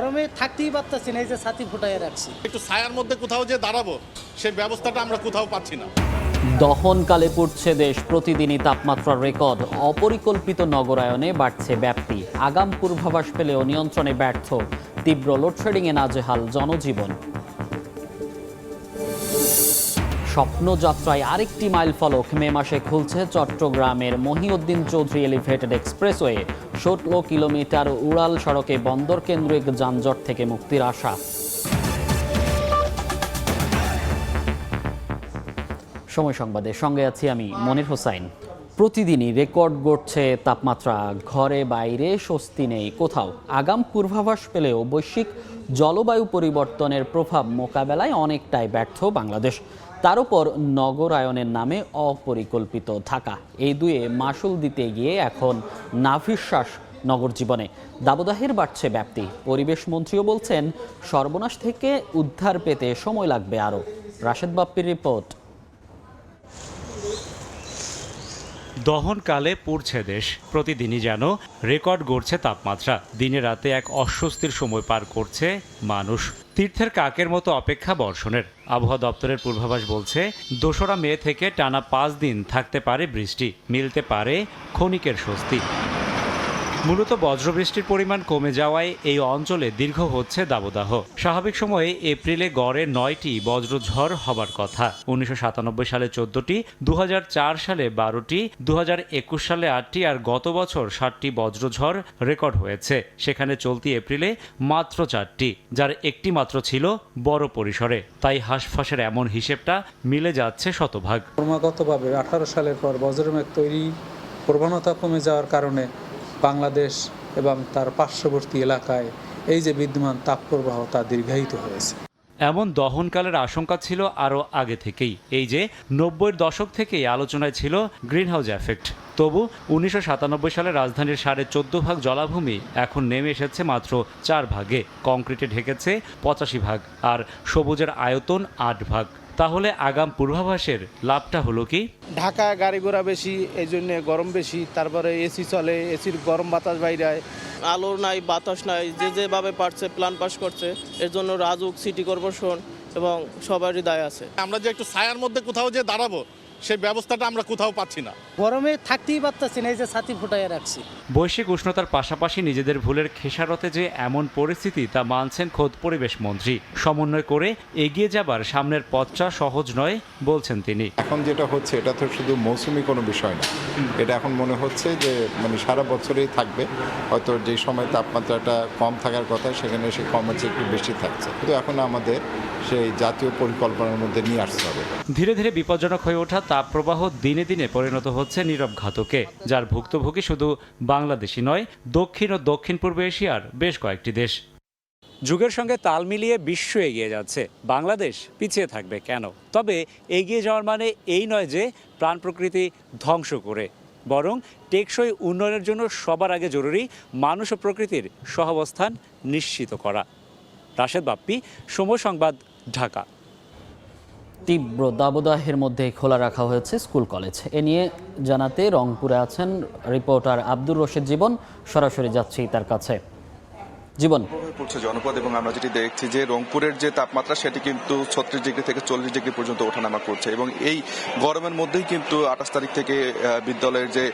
গরমে থাকতেই পারতেছি না এই যে ছাতি ফুটাই রাখছি। একটু ছায়ার মধ্যে কোথাও যে দাঁড়াবো সেই ব্যবস্থাটা আমরা কোথাও পাচ্ছি না। দহনকালে পড়ছে দেশ প্রতিদিনই তাপমাত্রার রেকর্ড। অপরিকল্পিত নগরায়নে বাড়ছে ব্যাপ্তি। আগাম পূর্বাভাস পেলেও নিয়ন্ত্রণে ব্যর্থ। তীব্র লোডশেডিংয়ে নাজেহাল জনজীবন। স্বপ্নযাত্রায় আরেকটি মাইল ফলক মে মাসে খুলছে চট্টগ্রামের মহিউদ্দিন চৌধুরী এলিভেটেড এক্সপ্রেসওয়ে। ষোলো কিলোমিটার উড়াল সড়কে বন্দর কেন্দ্রিক যানজট থেকে মুক্তির আশা। সময় সংবাদে সঙ্গে আছি আমি মনির হোসাইন। প্রতিদিনই রেকর্ড গড়ছে তাপমাত্রা, ঘরে বাইরে স্বস্তি নেই কোথাও। আগাম পূর্বাভাস পেলেও বৈশ্বিক জলবায়ু পরিবর্তনের প্রভাব মোকাবেলায় অনেকটাই ব্যর্থ বাংলাদেশ। তার উপর নগরায়নের নামে অপরিকল্পিত থাকা। এই দুয়ে মাসুল দিতে গিয়ে এখন নাভিশ্বাস নগর জীবনে। দাবদাহের বাড়ছে ব্যাপ্তি। পরিবেশ মন্ত্রীও বলছেন, সর্বনাশ থেকে উদ্ধার পেতে সময় লাগবে আরও। রাশেদ বাপ্পির রিপোর্ট। দহনকালে পড়ছে দেশ। প্রতিদিনই যেন রেকর্ড গড়ছে তাপমাত্রা। দিনে রাতে এক অস্বস্তির সময় পার করছে মানুষ। তীর্থের কাকের মতো অপেক্ষা বর্ষণের। আবহাওয়া দপ্তরের পূর্বাভাস বলছে, দোসরা মে থেকে টানা পাঁচ দিন থাকতে পারে বৃষ্টি, মিলতে পারে ক্ষণিকের স্বস্তি। মূলত বজ্রবৃষ্টির পরিমাণ কমে যাওয়ায় এই অঞ্চলে দীর্ঘ হচ্ছে দাবদাহ। স্বাভাবিক সময়ে এপ্রিলে গড়ে নয়টি বজ্রঝড় হবার কথা। উনিশশো সাতানব্বই সালে চোদ্দটি দু হাজার চার সালে বারোটি দু হাজার একুশ সালে আটটি আর গত বছর ষাটটি বজ্রঝড় রেকর্ড হয়েছে। সেখানে চলতি এপ্রিলে মাত্র চারটি, যার একটি মাত্র ছিল বড় পরিসরে। তাই হাঁসফাঁসের এমন হিসেবটা মিলে যাচ্ছে শতভাগ। ক্রমাগতভাবে আঠারো সালের পর বজ্রমেঘ তৈরি, প্রবণতা কমে যাওয়ার কারণে বাংলাদেশ এবং তার পার্শ্ববর্তী এলাকায় এই যে বিদ্যমান তাপপ্রবাহ তা দীর্ঘায়িত হয়েছে। এমন দহনকালের আশঙ্কা ছিল আরও আগে থেকেই। এই যে নব্বইয়ের দশক থেকেই আলোচনায় ছিল গ্রিনহাউস এফেক্ট। তবু উনিশশো সাতানব্বই সালে রাজধানীর সাড়ে চোদ্দ ভাগ জলাভূমি এখন নেমে এসেছে মাত্র চার ভাগে। কংক্রিটে ঢেকেছে পঁচাশি ভাগ আর সবুজের আয়তন আট ভাগ। তাহলে আগাম পূর্বাভাসের লাভটা হলো কি? ঢাকা গাড়ি ঘোড়া বেশি এই জন্য গরম বেশি তারপরে এসি চলে এসির গরম বাতাস বাইরায় আলো নাই বাতাস নাই যে যেভাবে পারছে প্ল্যান পাস করছে এর জন্য রাজুক সিটি কর্পোরেশন এবং সবারই দায় আছে। আমরা যে একটু ছায়ার মধ্যে কোথাও যে দাঁড়াবো সেই ব্যবস্থাটা আমরা কোথাও পাচ্ছি না। গরমে থাকতেই পারতেছি না এই যে ছাতি ফুটাই রাখছি। বৈশ্বিক উষ্ণতার পাশাপাশি নিজেদের ভুলের খেসারতে যে এমন পরিস্থিতি তা মানছেন খোদ পরিবেশ মন্ত্রী। সমন্বয় করে এগিয়ে যাবার সামনের পথটা সহজ নয় বলছেন তিনি। এখন যেটা হচ্ছে এটা তো শুধু মৌসুমি কোনো বিষয় না। এটা এখন মনে হচ্ছে যে মানে সারা বছরেই থাকবে। হয়তো যে সময় তাপমাত্রাটা কম থাকার কথা সেখানে সে কম চেয়ে একটু বেশি থাকছে। কিন্তু এখন আমাদের সেই জাতীয় পরিকল্পনার মধ্যে নিয়ে আসতে হবে। ধীরে ধীরে বিপজ্জনক হয়ে ওঠা তাপপ্রবাহ দিনে দিনে পরিণত হচ্ছে। নীরব ঘাতকে, যার ভুক্তভোগী শুধু বাংলাদেশই নয়, দক্ষিণ ও দক্ষিণ পূর্ব এশিয়ার বেশ কয়েকটি দেশ। যুগের সঙ্গে তাল মিলিয়ে বিশ্ব এগিয়ে যাচ্ছে। বাংলাদেশ পিছিয়ে থাকবে কেন? তবে এগিয়ে যাওয়ার মানে এই নয় যে প্রাণ প্রকৃতি ধ্বংস করে, বরং টেকসই উন্নয়নের জন্য সবার আগে জরুরি মানুষ ও প্রকৃতির সহাবস্থান নিশ্চিত করা। রাশেদ বাপ্পি, সময় সংবাদ, ঢাকা। তীব্র দাবদাহের মধ্যে খোলা রাখা হয়েছে স্কুল, কলেজ। এ নিয়ে জানাতে রংপুরে আছেন রিপোর্টার আব্দুর রশিদ জীবন। সরাসরি যাচ্ছি তার কাছে। জীবন। পড়ছে জনপদ এবং আমরা যেটি দেখছি যে রংপুরের যে তাপমাত্রা, সেটি কিন্তু ছত্রিশ ডিগ্রি থেকে চল্লিশ ডিগ্রি পর্যন্ত ওঠানামা করছে এবং এই গরমের মধ্যেই কিন্তু আঠাশ তারিখ থেকে বিদ্যালয়ের যে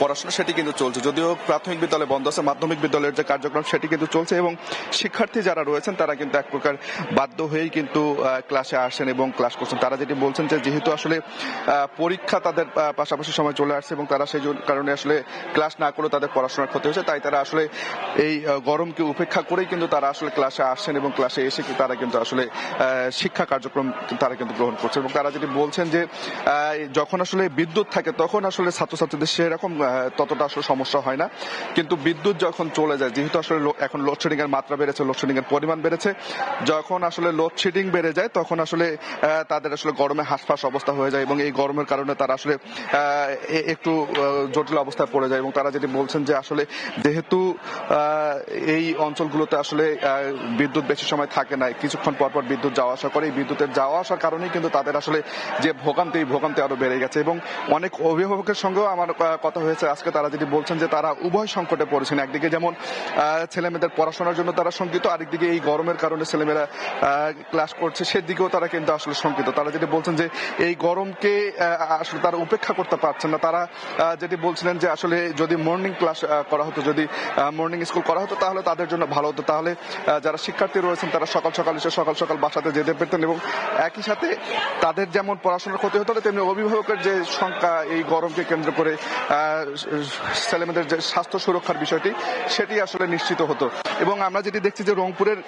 পড়াশোনা, সেটি কিন্তু চলছে। যদিও প্রাথমিক বিদ্যালয় বন্ধ আছে, মাধ্যমিক বিদ্যালয়ের যে কার্যক্রম, সেটি কিন্তু চলছে এবং শিক্ষার্থী যারা রয়েছেন, তারা কিন্তু এক প্রকার বাধ্য হয়েই কিন্তু ক্লাসে আসেন এবং ক্লাস করছেন। তারা যেটি বলছেন যে যেহেতু আসলে পরীক্ষা তাদের পাশাপাশি সময় চলে আসছে এবং তারা সেই কারণে আসলে ক্লাস না করে তাদের পড়াশোনার ক্ষতি হয়েছে, তাই তারা আসলে এই গরমকে উপেক্ষা করেই কিন্তু তারা আসলে ক্লাসে আসছেন এবং ক্লাসে এসে তারা কিন্তু আসলে শিক্ষা কার্যক্রম তারা কিন্তু গ্রহণ করছে এবং তারা যেটি বলছেন যে যখন আসলে বিদ্যুৎ থাকে তখন আসলে ছাত্রছাত্রীদের সেরকম ততটা আসলে সমস্যা হয় না। কিন্তু বিদ্যুৎ যখন চলে যায়, যেহেতু আসলে এখন লোডশেডিং এর মাত্রা বেড়েছে লোডশেডিং এর পরিমাণ বেড়েছে, যখন আসলে লোডশেডিং বেড়ে যায় তখন আসলে তাদের আসলে গরমে হাঁসফাঁস অবস্থা হয়ে যায় এবং এই গরমের কারণে তারা আসলে একটু জটিল অবস্থায় পড়ে যায় এবং তারা যেটি বলছেন যে আসলে যেহেতু এই অঞ্চল অঞ্চলগুলোতে আসলে বিদ্যুৎ বেশি সময় থাকে না কিছুক্ষণ পর পর বিদ্যুৎ যাওয়া আসা করে। এই বিদ্যুতের যাওয়া আসার কারণেই কিন্তু তাদের আসলে যে ভোগান্তি, এই ভোগান্তি আরও বেড়ে গেছে। এবং অনেক অভিভাবকের সঙ্গেও আমার কথা হয়েছে আজকে। তারা যেটি বলছেন যে তারা উভয় সংকটে পড়েছেন। একদিকে যেমন ছেলে মেয়েদের পড়াশোনার জন্য তারা শঙ্কিত, আরেকদিকে এই গরমের কারণে ছেলেমেয়েরা ক্লাস করছে, সেদিকেও তারা কিন্তু আসলে শঙ্কিত। তারা যেটি বলছেন যে এই গরমকে আসলে তারা উপেক্ষা করতে পারছেন না, তারা যেটি বলছিলেন যে আসলে যদি মর্নিং ক্লাস করা হতো, যদি মর্নিং স্কুল করা হতো, তাহলে তাদের জন্য ভালো হতো। তাহলে যারা শিক্ষার্থী রয়েছেন, তারা সকাল সকাল এসে সকাল সকাল বাসাতে যেতে পেতেন এবং একই সাথে তাদের যেমন পড়াশোনার ক্ষতি হতো, তেমনি অভিভাবকের যে সংখ্যা, এই গরমকে কেন্দ্র করে ছেলেমেয়েদের যে স্বাস্থ্য সুরক্ষার বিষয়টি, সেটি আসলে নিশ্চিত হতো। এবং আমরা যেটি দেখছি যে রংপুরের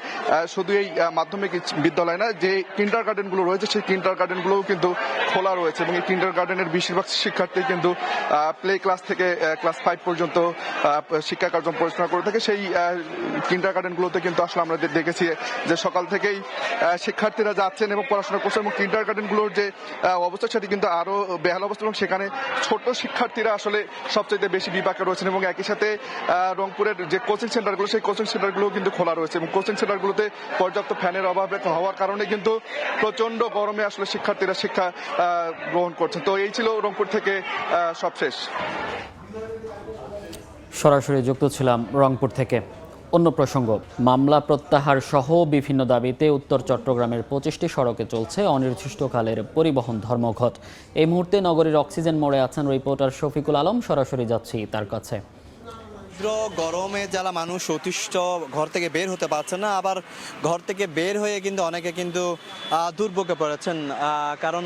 শুধু এই মাধ্যমিক বিদ্যালয় না, যে কিন্ডার গার্ডেনগুলো রয়েছে, সেই কিন্ডার গার্ডেন গুলোও কিন্তু খোলা রয়েছে এবং এই কিন্ডার গার্ডেনের বেশিরভাগ শিক্ষার্থী কিন্তু প্লে ক্লাস থেকে ক্লাস ফাইভ পর্যন্ত শিক্ষা কার্যক্রম পরিচালনা করে থাকে। সেই কিন্ডার গার্ডেন গুলোতে কিন্তু আসলে আমরা দেখেছি যে সকাল থেকেই শিক্ষার্থীরা যাচ্ছেন এবং পড়াশোনা করছেন এবং কিন্ডার যে অবস্থা সেটি কিন্তু আরও বেহাল অবস্থা এবং সেখানে ছোট শিক্ষার্থীরা আসলে সবচেয়ে বেশি বিপাকে রয়েছেন এবং একই সাথে রংপুরের যে কোচিং সেন্টারগুলো সেই কোচিং সেন্টারগুলো কিন্তু খোলা রয়েছে এবং কোচিং সেন্টারগুলোতে পর্যাপ্ত ফ্যানের অভাব হওয়ার কারণে কিন্তু প্রচণ্ড গরমে আসলে শিক্ষার্থীরা শিক্ষা গ্রহণ করছেন। তো এই ছিল রংপুর থেকে আহ, সব শেষ সরাসরি যুক্ত ছিলাম রংপুর থেকে। অন্য প্রসঙ্গ, মামলা প্রত্যাহার সহ বিভিন্ন দাবিতে উত্তর চট্টগ্রামের পঁচিশটি সড়কে চলছে অনির্দিষ্টকালের পরিবহন ধর্মঘট। এই মুহূর্তে নগরীর অক্সিজেন মোড়ে আছেন রিপোর্টার শফিকুল আলম, সরাসরি যাচ্ছি তার কাছে। তীব্র গরমে যারা মানুষ অতিষ্ঠ, ঘর থেকে বের হতে পারছে না। আবার ঘর থেকে বের হয়ে কিন্তু অনেকে কিন্তু দুর্ভোগে পড়েছেন। কারণ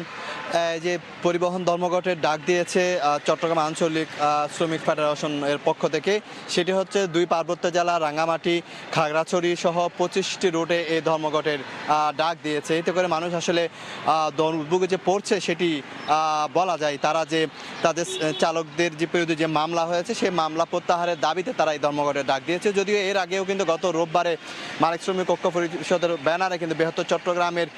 যে পরিবহন ধর্মঘটের ডাক দিয়েছে চট্টগ্রাম আঞ্চলিক শ্রমিক ফেডারেশন এর পক্ষ থেকে, সেটি হচ্ছে দুই পার্বত্য জেলা, রাঙ্গামাটি, খাগড়াছড়ি সহ পঁচিশটি রুটে এই ধর্মঘটের ডাক দিয়েছে। এতে করে মানুষ আসলে দুর্ভোগে যে পড়ছে সেটি বলা যায়। তারা যে তাদের চালকদের যে বিরুদ্ধে যে মামলা হয়েছে সেই মামলা প্রত্যাহারের দাবিতে তারা এই ধর্মঘটের ডাক দিয়েছে। যদিও এর আগেও কিন্তু গত রোববারে মালিক শ্রমিক ঐক্য পরিষদের ব্যানারে কিন্তু বৃহত্তর চট্টগ্রামের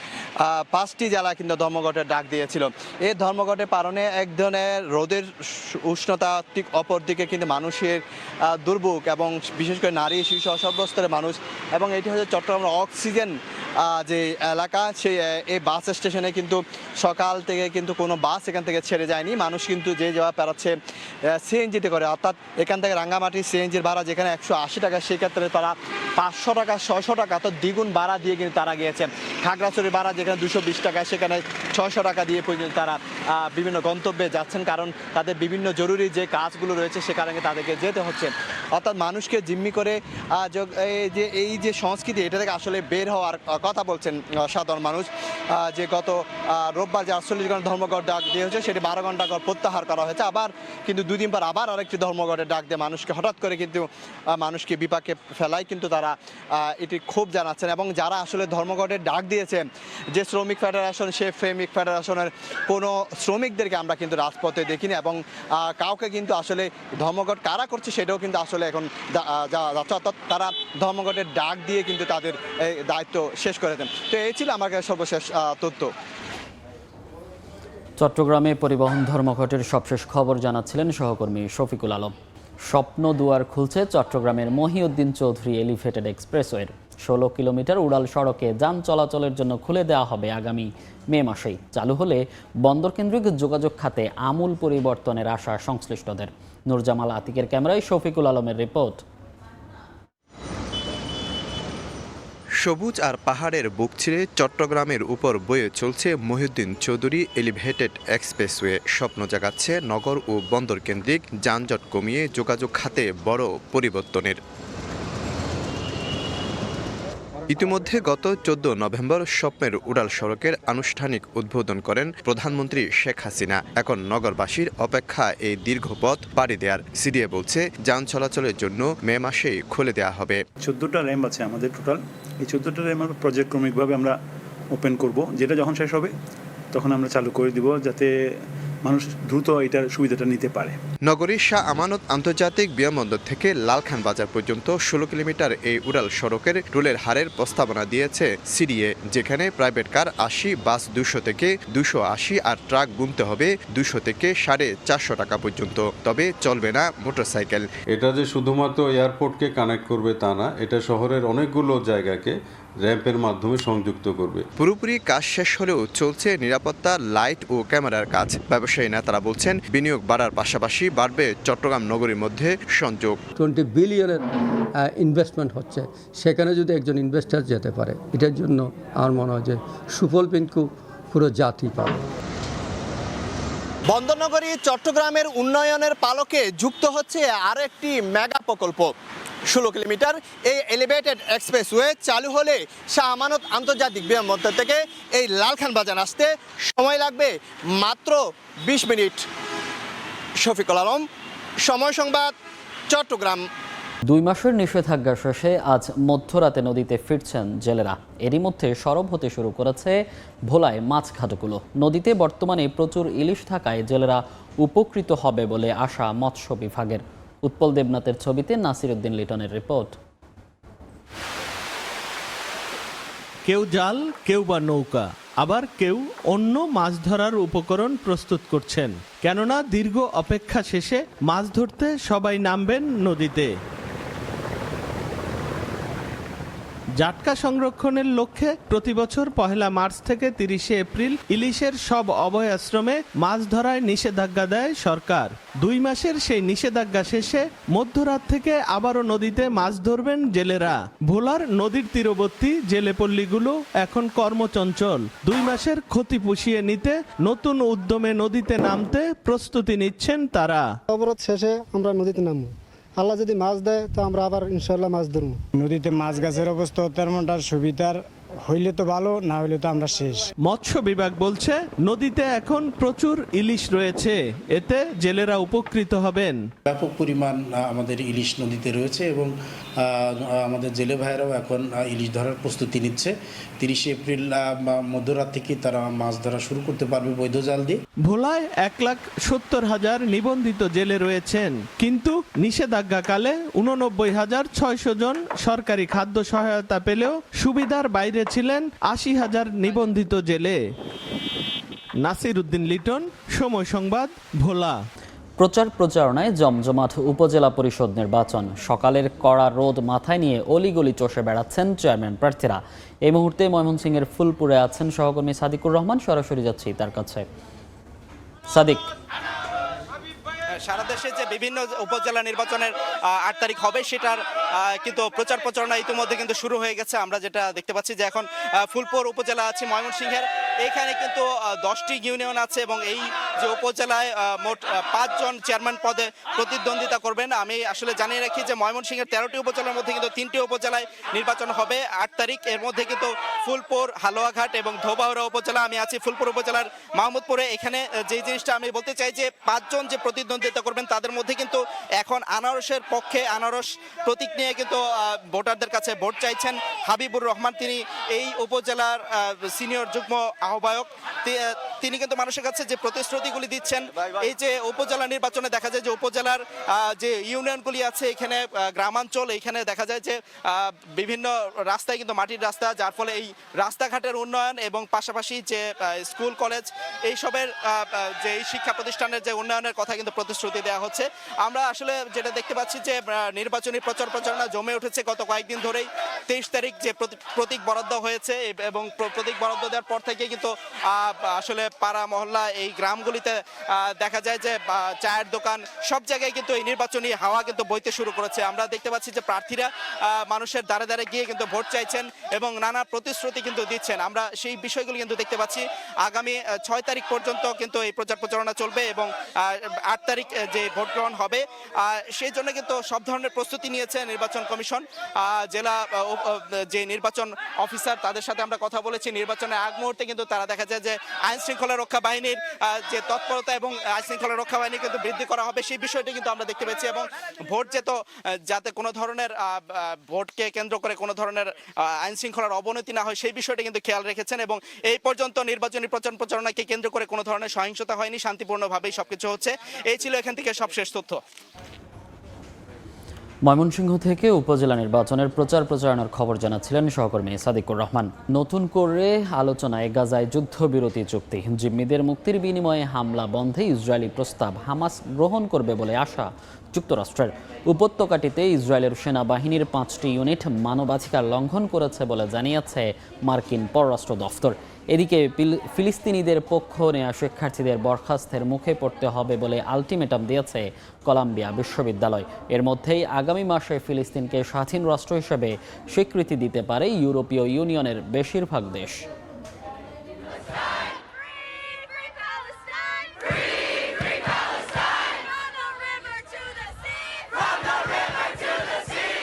পাঁচটি জেলা কিন্তু ধর্মঘটের ডাক দিয়েছিল। এই ধর্মঘটের কারণে এক ধরনের রোদের উষ্ণতা ঠিক অপর দিকে কিন্তু মানুষের দুর্ভোগ এবং বিশেষ করে নারী, শিশু সর্বস্তরের মানুষ এবং এটি হচ্ছে চট্টগ্রামের অক্সিজেন যে এলাকা, সেই এই বাস স্টেশনে কিন্তু সকাল থেকে কিন্তু কোনো বাস এখান থেকে ছেড়ে যায়নি। মানুষ কিন্তু যে যাওয়া পেরাচ্ছে সিএনজিতে করে। অর্থাৎ এখান থেকে রাঙ্গামাটি সিএনজির ভাড়া যেখানে একশো আশি টাকা, সেক্ষেত্রে তারা পাঁচশো টাকা, ছয়শো টাকা তো দ্বিগুণ ভাড়া দিয়ে কিন্তু তারা গিয়েছে। খাগড়াছড়ির ভাড়া যেখানে দুশো বিশ টাকা, সেখানে ছয়শো টাকা দিয়ে পর্যন্ত তারা বিভিন্ন গন্তব্যে যাচ্ছেন। কারণ তাদের বিভিন্ন জরুরি যে কাজগুলো রয়েছে, সে কারণে তাদেরকে যেতে হচ্ছে। অর্থাৎ মানুষকে জিম্মি করে যে, এই যে সংস্কৃতি, এটা থেকে আসলে বের হওয়ার কথা বলছেন সাধারণ মানুষ। যে গত রোববার যে আটচল্লিশ ঘণ্টা ধর্মঘট ডাক দিয়ে হয়েছে, সেটি বারো ঘণ্টা প্রত্যাহার করা হয়েছে। আবার কিন্তু দুদিন পর আবার আরেকটি ধর্মঘটের ডাক দিয়ে মানুষকে হঠাৎ করে কিন্তু মানুষকে বিপাকে ফেলায়, কিন্তু তারা এটি খুব জানাচ্ছেন এবং যারা আসলে ধর্মঘটের ডাক দিয়েছেন, যে শ্রমিক ফেডারেশন, সে শ্রমিক ফেডারেশনের কোনো শ্রমিকদেরকে আমরা কিন্তু রাজপথে দেখিনি এবং কাউকে কিন্তু আসলে ধর্মঘট কারা করছে সেটাও কিন্তু আসলে এখন তারা ধর্মঘটের ডাক দিয়ে কিন্তু তাদের দায়িত্ব শেষ করে দেন। তো এই ছিল আমার কাছে সর্বশেষ তথ্য। চট্টগ্রামে পরিবহন ধর্মঘটের সবশেষ খবর জানাচ্ছিলেন সহকর্মী শফিকুল আলম। স্বপ্ন দুয়ার খুলছে চট্টগ্রামের মহিউদ্দিন চৌধুরী এলিভেটেড এক্সপ্রেসওয়ের। ষোলো কিলোমিটার উড়াল সড়কে যান চলাচলের জন্য খুলে দেওয়া হবে আগামী মে মাসেই। চালু হলে বন্দরকেন্দ্রিক যোগাযোগ খাতে আমূল পরিবর্তনের আশা সংশ্লিষ্টদের। নুরজামাল আতিকের ক্যামেরায় শফিকুল আলমের রিপোর্ট। সবুজ আর পাহাড়ের বুক ছিঁড়ে চট্টগ্রামের উপর বয়ে চলছে মহিউদ্দিন চৌধুরী এলিভেটেড এক্সপ্রেসওয়ে। স্বপ্ন জাগাচ্ছে নগর ও বন্দর কেন্দ্রিক যানজট কমিয়ে যোগাযোগ খাতে বড় পরিবর্তনের। ইতিমধ্যে গত চোদ্দ নভেম্বর স্বপ্নের উড়াল সড়কের আনুষ্ঠানিক উদ্বোধন করেন প্রধানমন্ত্রী শেখ হাসিনা। এখন নগরবাসীর অপেক্ষা এই দীর্ঘ পথ পাড়ি দেওয়ার সিডিএ বলছে, যান চলাচলের জন্য মে মাসেই খুলে দেওয়া হবে। চোদ্দোটা র্যাম আছে আমাদের টোটাল। এই চোদ্দোটা র্যাম আমরা পর্যায়ক্রমিকভাবে আমরা ওপেন করব। যেটা যখন শেষ হবে, তখন আমরা চালু করে দিব যাতে মানুষ দ্রুত এটার সুবিধাটা নিতে পারে। নগরীর শাহ আমানত আন্তর্জাতিক বিমানবন্দর থেকে লালখান বাজার পর্যন্ত ষোলো কিলোমিটার এই উড়াল সড়কের টোলের হারের প্রস্তাবনা দিয়েছে সিডিএ যেখানে প্রাইভেট কার আশি বাস দুশো থেকে দুশো আশি আর ট্রাক গুনতে হবে দুশো থেকে সাড়ে চারশো টাকা পর্যন্ত। তবে চলবে না মোটরসাইকেল। এটা যে শুধুমাত্র এয়ারপোর্টকে কানেক্ট করবে তা না এটা শহরের অনেকগুলো জায়গাকে র্যাম্পের মাধ্যমে সংযুক্ত করবে। পুরোপুরি কাজ শেষ হলেও চলছে নিরাপত্তা লাইট ও ক্যামেরার কাজ। ব্যবসায়ী নেতারা বলছেন বিনিয়োগ বাড়ার পাশাপাশি বাড়বে চট্টগ্রাম নগরীর মধ্যে সংযোগ। টোয়েন্টি বিলিয়নের ইনভেস্টমেন্ট হচ্ছে। সেখানে যদি একজন ইনভেস্টার যেতে পারে এটার জন্য আমার মনে হয় যে সুফল পিঙ্কু পুরো জাতি পাবে। বন্দরনগরী চট্টগ্রামের উন্নয়নের পালকে যুক্ত হচ্ছে আরেকটি একটি মেগা প্রকল্প। ষোলো কিলোমিটার। এই এলিভেটেড এক্সপ্রেসওয়ে চালু হলে শাহ আমানত আন্তর্জাতিক বিমানবন্দর থেকে এই লালখান বাজার আসতে সময় লাগবে মাত্র বিশ মিনিট। শফিকুল আলম, সময় সংবাদ, চট্টগ্রাম। দুই মাসের নিষেধাজ্ঞা শেষে আজ মধ্যরাতে নদীতে ফিরছেন জেলেরা। এরই মধ্যে সরব হতে শুরু করেছে ভোলায় মাছ ঘাটগুলো। নদীতে বর্তমানে প্রচুর ইলিশ থাকায় জেলেরা উপকৃত হবে বলে আশা মৎস্য বিভাগের। উৎপল দেবনাথের ছবিতে নাসির উদ্দিন লিটনের রিপোর্ট। কেউ জাল, কেউ বা নৌকা, আবার কেউ অন্য মাছ ধরার উপকরণ প্রস্তুত করছেন। কেননা দীর্ঘ অপেক্ষা শেষে মাছ ধরতে সবাই নামবেন নদীতে। জাটকা সংরক্ষণের লক্ষ্যে প্রতি বছর পহেলা মার্চ থেকে তিরিশে এপ্রিল ইলিশের সব অভয়াশ্রমে মাছ ধরায় নিষেধাজ্ঞা দেয় সরকার। দুই মাসের সেই নিষেধাজ্ঞা শেষে মধ্যরাত থেকে আবারও নদীতে মাছ ধরবেন জেলেরা। ভোলার নদীর তীরবর্তী জেলেপল্লীগুলো এখন কর্মচঞ্চল। দুই মাসের ক্ষতি পুষিয়ে নিতে নতুন উদ্যমে নদীতে নামতে প্রস্তুতি নিচ্ছেন তারা। অবরোধ শেষে আমরা নদীতে নামবো। আল্লাহ যদি মাছ দেয়, তো আমরা আবার ইনশাল্লাহ মাছ ধরবো। নদীতে মাছ গাছের অবস্থা তেমনটা সুবিধার হইলে তো ভালো না হইলে তো আমরা শেষ। মৎস্য বিভাগ বলছে নদীতে এখন প্রচুর ইলিশ রয়েছে এতে জেলেরা উপকৃত হবেন। ব্যাপক পরিমাণ আমাদের ইলিশ নদীতে রয়েছে এবং আমাদের জেলে ভাইয়েরাও এখন ইলিশ ধরার প্রস্তুতি নিচ্ছে। তিরিশে এপ্রিল বা মধ্যরাত থেকে তারা মাছ ধরা শুরু করতে পারবে বৈধ জাল দিয়ে। ভোলায় এক লাখ সত্তর হাজার নিবন্ধিত জেলে রয়েছেন কিন্তু নিষেধাজ্ঞাকালে উননব্বই হাজার ছয়শো জন সরকারি খাদ্য সহায়তা পেলেও সুবিধার বাইরে ছিলেন আশি হাজার নিবন্ধিত জেলে। নাসির উদ্দিন লিটন, সময় সংবাদ, ভোলা। প্রচার প্রচারণায় জমজমাট উপজেলা পরিষদ নির্বাচন। সকালের কড়া রোদ মাথায় নিয়ে অলিগলি চষে বেড়াচ্ছেন চেয়ারম্যান প্রার্থীরা। এই মুহূর্তে ময়মনসিংহের ফুলপুরে আছেন সহকর্মী সাদিকুর রহমান। সরাসরি যাচ্ছি তার কাছে। সাদিক। সারা দেশে যে বিভিন্ন উপজেলা নির্বাচনের আট তারিখ হবে সেটার কিন্তু প্রচার প্রচারণা ইতিমধ্যে কিন্তু শুরু হয়ে গেছে। আমরা যেটা দেখতে পাচ্ছি যে এখন ফুলপুর উপজেলা আছে ময়মনসিংহের। এইখানে কিন্তু দশটি ইউনিয়ন আছে এবং এই যে উপজেলায় মোট পাঁচজন চেয়ারম্যান পদে প্রতিদ্বন্দ্বিতা করবেন। আমি আসলে জানিয়ে রাখি যে ময়মনসিংহের তেরোটি উপজেলার মধ্যে কিন্তু তিনটি উপজেলায় নির্বাচন হবে আট তারিখ। এর মধ্যে কিন্তু ফুলপুর, হালুয়াঘাট এবং ধোবাউড়া উপজেলা আমি আছি। ফুলপুর উপজেলার মাহমুদপুরে। এখানে যে জিনিসটা আমি বলতে চাই যে পাঁচজন যে প্রতিদ্বন্দ্বিতা করবেন, তাদের মধ্যে কিন্তু এখন আনারসের পক্ষে আনারস প্রতীক নিয়ে কিন্তু ভোটারদের কাছে ভোট চাইছেন হাবিবুর রহমান। তিনি এই উপজেলার সিনিয়র যুগ্ম আহ্বায়ক। তিনি কিন্তু মানুষের কাছে যে প্রতিশ্রুতিগুলি দিচ্ছেন এই যে উপজেলা নির্বাচনে দেখা যায় যে উপজেলার যে ইউনিয়নগুলি আছে এখানে গ্রামাঞ্চল এখানে দেখা যায় যে বিভিন্ন রাস্তায় কিন্তু মাটির রাস্তা যার ফলে এই রাস্তাঘাটের উন্নয়ন এবং পাশাপাশি যে স্কুল কলেজ এইসবের যে এই শিক্ষা প্রতিষ্ঠানের যে উন্নয়নের কথা কিন্তু প্রতিশ্রুতি দেওয়া হচ্ছে। আমরা আসলে যেটা দেখতে পাচ্ছি যে নির্বাচনী প্রচার প্রচারণা জমে উঠেছে গত কয়েকদিন ধরেই। তেইশ তারিখ যে প্রতি- প্রতীক বরাদ্দ হয়েছে এবং প্র- প্রতীক বরাদ্দ দেওয়ার পর থেকে কিন্তু আসলে পাড়া মহল্লা এই গ্রামগুলিতে দেখা যায় যে চায়ের দোকান সব জায়গায় কিন্তু এই নির্বাচনী হাওয়া কিন্তু বইতে শুরু করেছে। আমরা দেখতে পাচ্ছি যে প্রার্থীরা মানুষের দ্বারে দ্বারে গিয়ে কিন্তু ভোট চাইছেন এবং নানা প্রতিশ্রুতি কিন্তু দিচ্ছেন। আমরা সেই বিষয়গুলি কিন্তু দেখতে পাচ্ছি, আগামী ছয় তারিখ পর্যন্ত কিন্তু এই প্রচার প্রচারণা চলবে এবং আট তারিখ যে ভোট গ্রহণ হবে সেই জন্য কিন্তু সব ধরনের প্রস্তুতি নিয়েছে নির্বাচন কমিশন। জেলা যে নির্বাচন অফিসার, তাদের সাথে আমরা কথা বলেছি। নির্বাচনের আগ মুহূর্তে কিন্তু তারা দেখা যায় যে আইন শৃঙ্খলা রক্ষা বাহিনীর যে তৎপরতা এবং আইন শৃঙ্খলা রক্ষা বাহিনী কিন্তু বৃদ্ধি করা হবে, সেই বিষয়টি কিন্তু আমরা দেখতে পেয়েছি এবং ভোট যে তো যাতে কোনো ধরনের ভোটকে কেন্দ্র করে কোনো ধরনের আইন শৃঙ্খলার অবনতি না হয়, সেই বিষয়টি কিন্তু খেয়াল রেখেছেন এবং এই পর্যন্ত নির্বাচনী প্রচার প্রচারণাকে কেন্দ্র করে কোনো ধরনের সহিংসতা হয়নি, শান্তিপূর্ণভাবেই সবকিছু হচ্ছে। এই ছিল এখান থেকে সবশেষ তথ্য। ময়মনসিংহ থেকে উপজেলা নির্বাচনের প্রচার প্রচারণার খবর জানাচ্ছিলেন সহকর্মী সাদিকুর রহমান। নতুন করে আলোচনায় গাজায় যুদ্ধবিরতি চুক্তি। জিম্মিদের মুক্তির বিনিময়ে হামলা বন্ধে ইসরায়েলি প্রস্তাব হামাস গ্রহণ করবে বলে আশা যুক্তরাষ্ট্রের। উপত্যকাটিতে ইসরায়েলের সেনাবাহিনীর পাঁচটি ইউনিট মানবাধিকার লঙ্ঘন করেছে বলে জানিয়েছে মার্কিন পররাষ্ট্র দফতর। এদিকে ফিলিস্তিনিদের পক্ষ নেওয়া শিক্ষার্থীদের বরখাস্তের মুখে পড়তে হবে বলে আলটিমেটাম দিয়েছে কলাম্বিয়া বিশ্ববিদ্যালয়। এর মধ্যেই আগামী মাসে ফিলিস্তিনকে স্বাধীন রাষ্ট্র হিসেবে স্বীকৃতি দিতে পারে ইউরোপীয় ইউনিয়নের বেশিরভাগ দেশ।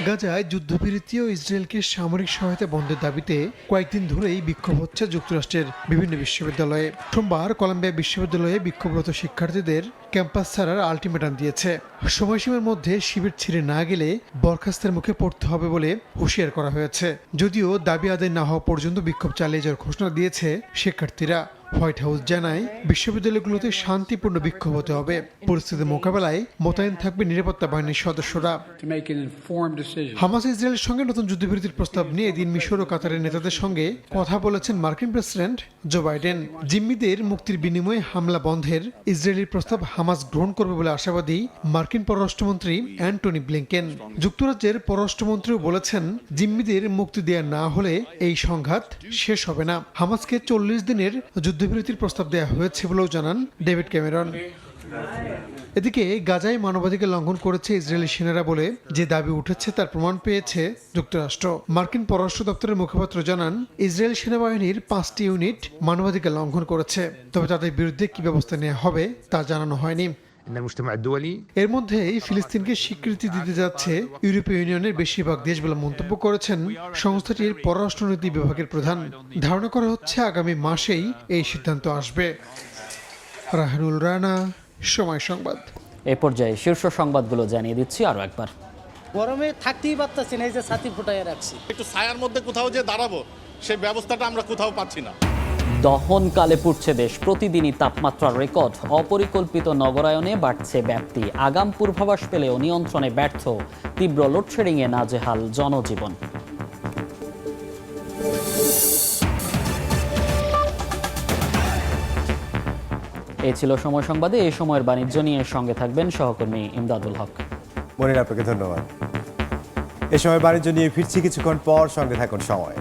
গাজায় যুদ্ধবিরতি ও ইসরায়েলকে সামরিক সহায়তা বন্ধের দাবিতে কয়েকদিন ধরেই বিক্ষোভ হচ্ছে যুক্তরাষ্ট্রের বিভিন্ন বিশ্ববিদ্যালয়ে। সোমবার কলম্বিয়া বিশ্ববিদ্যালয়ে বিক্ষোভরত শিক্ষার্থীদের ক্যাম্পাস ছাড়ার আলটিমেটাম দিয়েছে। সময়সীমার মধ্যে শিবির ছেড়ে না গেলে বরখাস্তের মুখে পড়তে হবে বলে হুঁশিয়ার করা হয়েছে। যদিও দাবি আদায় না হওয়া পর্যন্ত বিক্ষোভ চালিয়ে যাওয়ার ঘোষণা দিয়েছে শিক্ষার্থীরা। হোয়াইট হাউস জানায় বিশ্ববিদ্যালয়গুলোতে শান্তিপূর্ণ বিক্ষোভ হতে হবে। পরিস্থিতি মোকাবেলায় মোতায়েন থাকবে নিরাপত্তা বাহিনীর সদস্যরা। হামাস ইসরায়েলের সঙ্গে নতুন যুদ্ধবিরতির প্রস্তাব নিয়ে এদিন মিশর ও কাতারের নেতাদের সঙ্গে কথা বলেছেন মার্কিন প্রেসিডেন্ট জো বাইডেন। জিম্মিদের মুক্তির বিনিময়ে হামলা বন্ধের ইসরায়েলের প্রস্তাব হামাস গ্রহণ করবে বলে আশাবাদী মার্কিন পররাষ্ট্রমন্ত্রী অ্যান্টনি ব্লিংকেন। যুক্তরাজ্যের পররাষ্ট্রমন্ত্রীও বলেছেন জিম্মিদের মুক্তি দেওয়া না হলে এই সংঘাত শেষ হবে না। হামাসকে চল্লিশ দিনের যুদ্ধবিরতির প্রস্তাব দেওয়া হয়েছে বলেও জানান ডেভিড ক্যামেরন। এদিকে গাজায় মানবাধিকার লঙ্ঘন করেছে ইসরায়েলি সেনারা বলে যে দাবি উঠেছে তার প্রমাণ পেয়েছে যুক্তরাষ্ট্র। মার্কিন পররাষ্ট্র দপ্তরের মুখপাত্র জানান, ইসরায়েল সেনাবাহিনীর পাঁচটি ইউনিট মানবাধিকার লঙ্ঘন করেছে, তবে তাদের বিরুদ্ধে কি ব্যবস্থা নেওয়া হবে তা জানানো হয়নি। এর মধ্যেই ফিলিস্তিনকে স্বীকৃতি দিতে যাচ্ছে ইউরোপীয় ইউনিয়নের বেশিরভাগ দেশ বলে মন্তব্য করেছেন সংস্থাটির পররাষ্ট্রনীতি বিভাগের প্রধান। ধারণা করা হচ্ছে আগামী মাসেই এই সিদ্ধান্ত আসবে। রাহানুল রানা সময় সংবাদ। এ পর্যায়ে শীর্ষ সংবাদগুলো জানিয়ে দিচ্ছি আরও একবার। গরমে থাকতেই পারতেছি না এই যে ছাতি ফুটাইয়া রাখছি। একটু ছায়ার মধ্যে কোথাও যে দাঁড়াবো সেই ব্যবস্থাটা আমরা কোথাও পাচ্ছি না। দহনকালে পুড়ছে দেশ। প্রতিদিনই তাপমাত্রার রেকর্ড। অপরিকল্পিত নগরায়নে বাড়ছে ব্যাপ্তি। আগাম পূর্বাভাস পেলেও নিয়ন্ত্রণে ব্যর্থ। তীব্র লোডশেডিংয়ে নাজেহাল জনজীবন। এই ছিল সময় সংবাদে। এই সময়ের বাণিজ্য নিয়ে সঙ্গে থাকবেন সহকর্মী ইমদাদুল হক। মনির, আপনাকে ধন্যবাদ। এ সময় বাণিজ্য নিয়ে ফিরছি কিছুক্ষণ পর। সঙ্গে থাকুন সময়